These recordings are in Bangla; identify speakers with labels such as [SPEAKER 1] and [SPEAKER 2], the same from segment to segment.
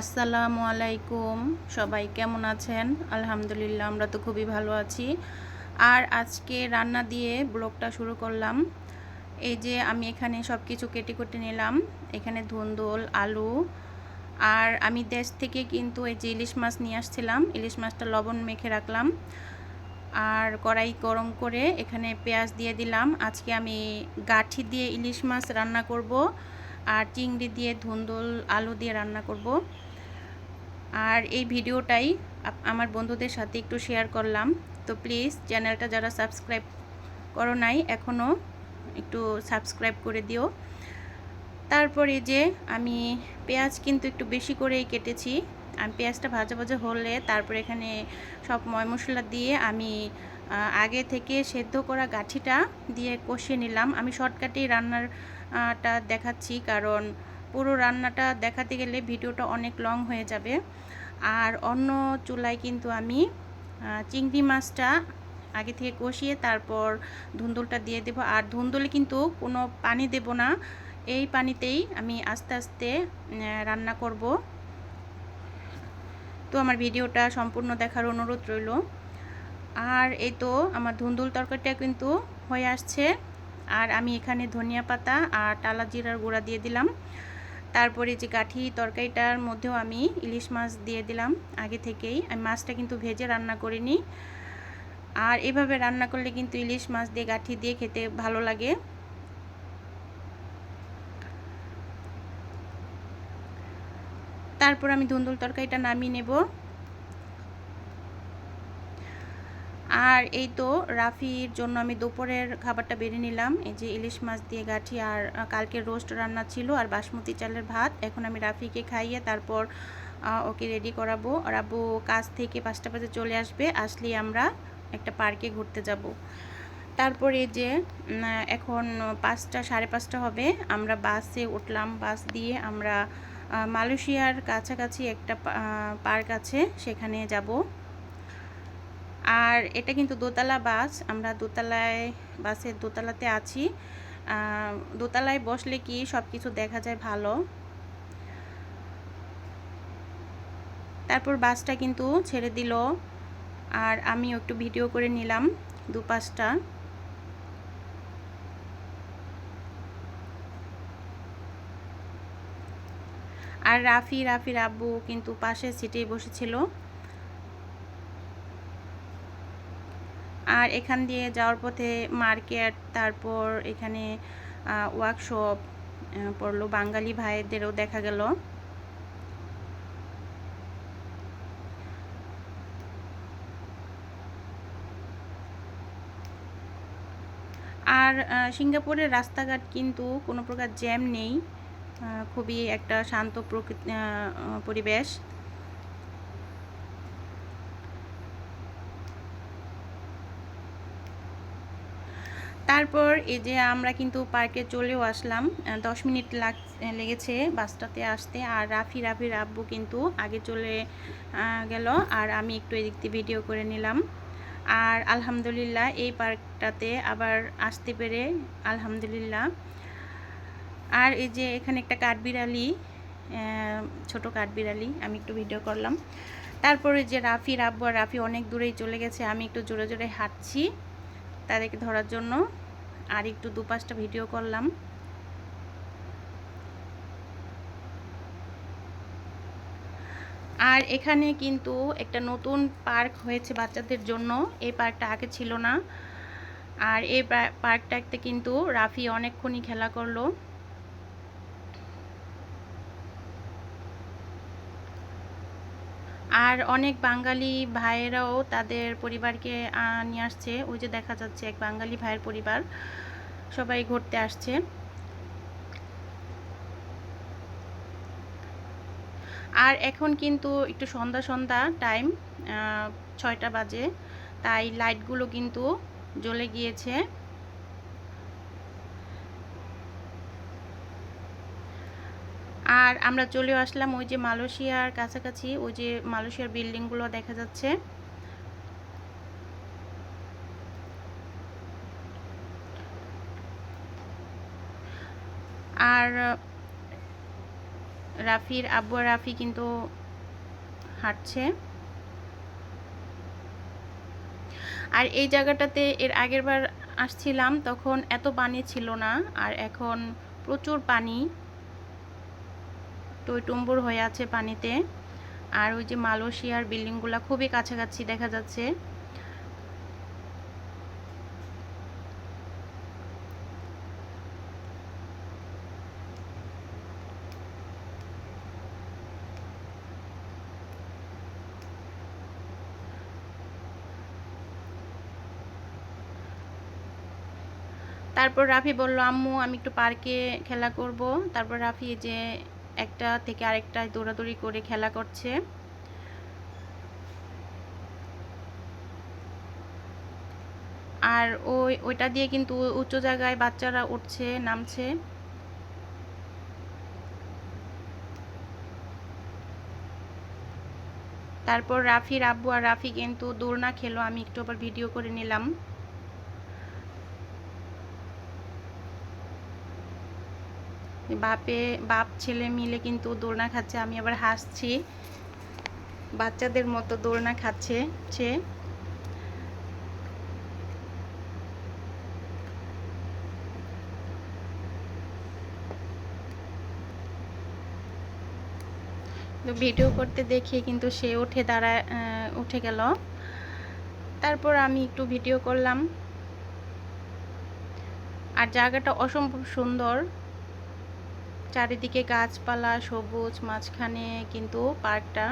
[SPEAKER 1] আসসালামু আলাইকুম। সবাই কেমন আছেন? আলহামদুলিল্লাহ, আমরা তো খুবই ভালো আছি। আর আজকে রান্না দিয়ে ব্লগটা শুরু করলাম। এই যে আমি এখানে সব কিছু কেটে কুটে নিলাম। এখানে ধুন্দুল, আলু, আর আমি দেশ থেকে কিন্তু এই যে ইলিশ মাছ নিয়ে আসছিলাম। ইলিশ মাছটা লবণ মেখে রাখলাম। আর কড়াই গরম করে এখানে পেঁয়াজ দিয়ে দিলাম। আজকে আমি গাঠি দিয়ে ইলিশ মাছ রান্না করব। আর চিংড়ি দিয়ে ধুন্দুল আলু দিয়ে রান্না করব। আর এই ভিডিওটাই আমার বন্ধুদের সাথে একটু শেয়ার করলাম। তো প্লিজ চ্যানেলটা যারা সাবস্ক্রাইব করো নাই এখনও একটু সাবস্ক্রাইব করে দিও। তারপরে যে আমি পেঁয়াজ কিন্তু একটু বেশি করেই কেটেছি। আমি, পেঁয়াজটা ভাজা ভাজা হলে তারপরে এখানে সব ময় মশলা দিয়ে আমি আগে থেকে সেদ্ধ করা গাঠিটা দিয়ে কষিয়ে নিলাম। আমি শর্টকাটেই রান্নারটা দেখাচ্ছি, কারণ পুরো রান্নাটা দেখাতে গেলে ভিডিওটা অনেক লং হয়ে যাবে। আর অন্য চুলায় কিন্তু আমি চিংড়ি মাছটা আগে থেকে কষিয়ে তারপর ধুন্দুলটা দিয়ে দেব। আর ধুন্দুলে কিন্তু কোনো পানি দেব না, এই পানিতেই আমি আস্তে আস্তে রান্না করব। তো আমার ভিডিওটা সম্পূর্ণ দেখার অনুরোধ রইল। আর এই তো আমার ধুন্দুল তরকারিটা কিন্তু হয়ে আসছে। আর আমি এখানে ধনিয়া পাতা আর টালা জিরার গুঁড়া দিয়ে দিলাম। তারপরে যে গাঠি তরকারিটার মধ্যেও আমি ইলিশ মাছ দিয়ে দিলাম আগে থেকেই। আমি মাছটা কিন্তু ভেজে রান্না করিনি। আর এভাবে রান্না করলে কিন্তু ইলিশ মাছ দিয়ে গাঠি দিয়ে খেতে ভালো লাগে। তারপর আমি ধুন্দুল তরকারিটা নামিয়ে নেব। আর এই তো রাফির জন্য আমি দুপুরের খাবারটা বেড়ে নিলাম। এই যে ইলিশ মাছ দিয়ে গাঠি আর কালকে রোস্ট রান্না ছিল আর বাসমতি চালের ভাত। এখন আমি রাফিকে খাইয়ে তারপর ওকে রেডি করাবো। আর আব্বু কাজ থেকে পাঁচটা বাজে চলে আসবে। আসলেই আমরা একটা পার্কে ঘুরতে যাব। তারপরে যে এখন পাঁচটা, সাড়ে পাঁচটা হবে। আমরা বাসে উঠলাম। বাস দিয়ে আমরা মালয়েশিয়ার কাছাকাছি একটা পার্ক আছে। সেখানে যাব। আর এটা কিন্তু দোতলা বাস। আমরা দোতলায়, বাসের দোতলাতে আছি। দোতলায় বসলে কি সব কিছু দেখা যায় ভালো। তারপর বাসটা কিন্তু ছেড়ে দিল। আর আমি একটু ভিডিও করে নিলাম দুপাশটা। আর রাফি, রাফির আব্বু কিন্তু পাশে সিটেই বসেছিল। আর এখান দিয়ে যাওয়ার পথে মার্কেট, তারপর এখানে ওয়ার্কশপ পড়ল। বাঙালি ভাইদেরও দেখা গেল। আর সিঙ্গাপুরের রাস্তাঘাট কিন্তু কোনো প্রকার জ্যাম নেই। খুবই একটা শান্ত প্রকৃতি পরিবেশ। তারপর এই যে আমরা কিন্তু পার্কে চলেও আসলাম দশ মিনিট লাগ, লেগেছে বাসটাতে আসতে। আর রাফি রাফির আব্বু কিন্তু আগে চলে গেল। আর আমি একটু এদিক দিয়ে ভিডিও করে নিলাম। আর আলহামদুলিল্লাহ এই পার্কটাতে আবার আসতে পেরে আলহামদুলিল্লাহ। আর এই যে এখানে একটা কাঠবিড়ালি ছোট কাঠবিড়ালি, আমি একটু ভিডিও করলাম। তারপরে যে রাফি, রাব্বু আর রাফি অনেক দূরেই চলে গেছে, আমি একটু জোরে জোরে হাঁটছি তাদেরকে ধরার জন্য। আর একটু দুপাশটা ভিডিও করলাম। আর এখানে কিন্তু একটা নতুন পার্ক হয়েছে বাচ্চাদের জন্য। এই পার্কটা আগে ছিল না। আর এই পার্কটাতে কিন্তু রাফি অনেকক্ষণই খেলা করল। আর অনেক বাঙালি ভাইয়েরাও তাদের পরিবারকে নিয়ে আসছে। ওই যে দেখা যাচ্ছে এক বাঙালি ভাইয়ের পরিবার। সবাই ঘুরতে আসছে। আর এখন কিন্তু একটু সন্ধ্যা সন্ধ্যা টাইম ছয়টা বাজে, তাই লাইটগুলো কিন্তু জ্বলে গিয়েছে। আর আমরা চলে আসলাম ওই যে মালয়েশিয়ার কাছাকাছি, ওই যে মালয়েশিয়ার বিল্ডিংগুলো দেখা যাচ্ছে আর রাফির আব্বু আর রাফি কিন্তু হাঁটছে। আর এই জায়গাটাতে এর আগের বার আসছিলাম, তখন এত পানি ছিল না, আর এখন প্রচুর পানি। টইটুম্বুর হয়ে আছে পানিতে। আর ওই যে মালয়েশিয়ার বিল্ডিংগুলো খুবই কাছাকাছি দেখা যাচ্ছে। তারপর রাফি বলল, আম্মু, আমি একটু পার্কে খেলা করব। তারপর রাফি যে একটা থেকে আরেকটায় দৌড়াদৌড়ি করে খেলা করছে। আর ওই, ওইটা দিয়ে কিন্তু উচ্চ জায়গায় বাচ্চারা উঠছে, নামছে। তারপর রাফির আব্বু আর রাফি কিন্তু দৌড় না খেলো, আমি একটু আবার ভিডিও করে নিলাম। বাপে, বাপ, ছেলে মিলে কিন্তু দোলনা খাচ্ছে, আমি আবার হাসছি। বাচ্চাদের মতো দোলনা খাচ্ছে সে। তো ভিডিও করতে দেখে কিন্তু সে উঠে দাঁড়ায় উঠে গেল। তারপর আমি একটু ভিডিও করলাম। আর জায়গাটা অসম্ভব সুন্দর। চারিদিকে গাছপালা সবুজ মাঝখানে কিন্তু পার্কটা।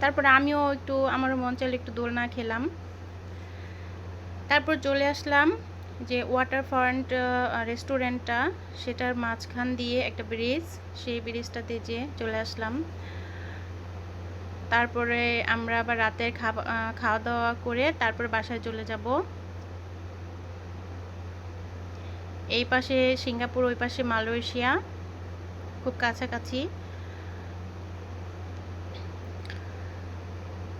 [SPEAKER 1] তারপর আমিও একটু আমার মন চাইলে একটু দোলনা খেলাম। তারপর চলে আসলাম যে ওয়াটার ফ্রন্ট রেস্টুরেন্টটা সেটার মাঝখান দিয়ে একটা ব্রিজ সেই ব্রিজটাতে যে চলে আসলাম। তারপরে আমরা আবার রাতের খাওয়া খাওয়া দাওয়া করে তারপর বাসায় চলে যাব। এই পাশে সিঙ্গাপুর, ওই পাশে মালয়েশিয়া, খুব কাছাকাছি।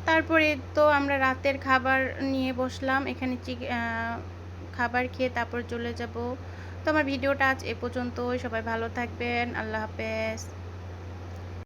[SPEAKER 1] তারপরে তো আমরা রাতের খাবার নিয়ে বসলাম, এখানে খাবার খেয়ে তারপর চলে যাব। তো আমার ভিডিওটা আজ এ পর্যন্তই, সবাই ভালো থাকবেন, আল্লাহ হাফেজ।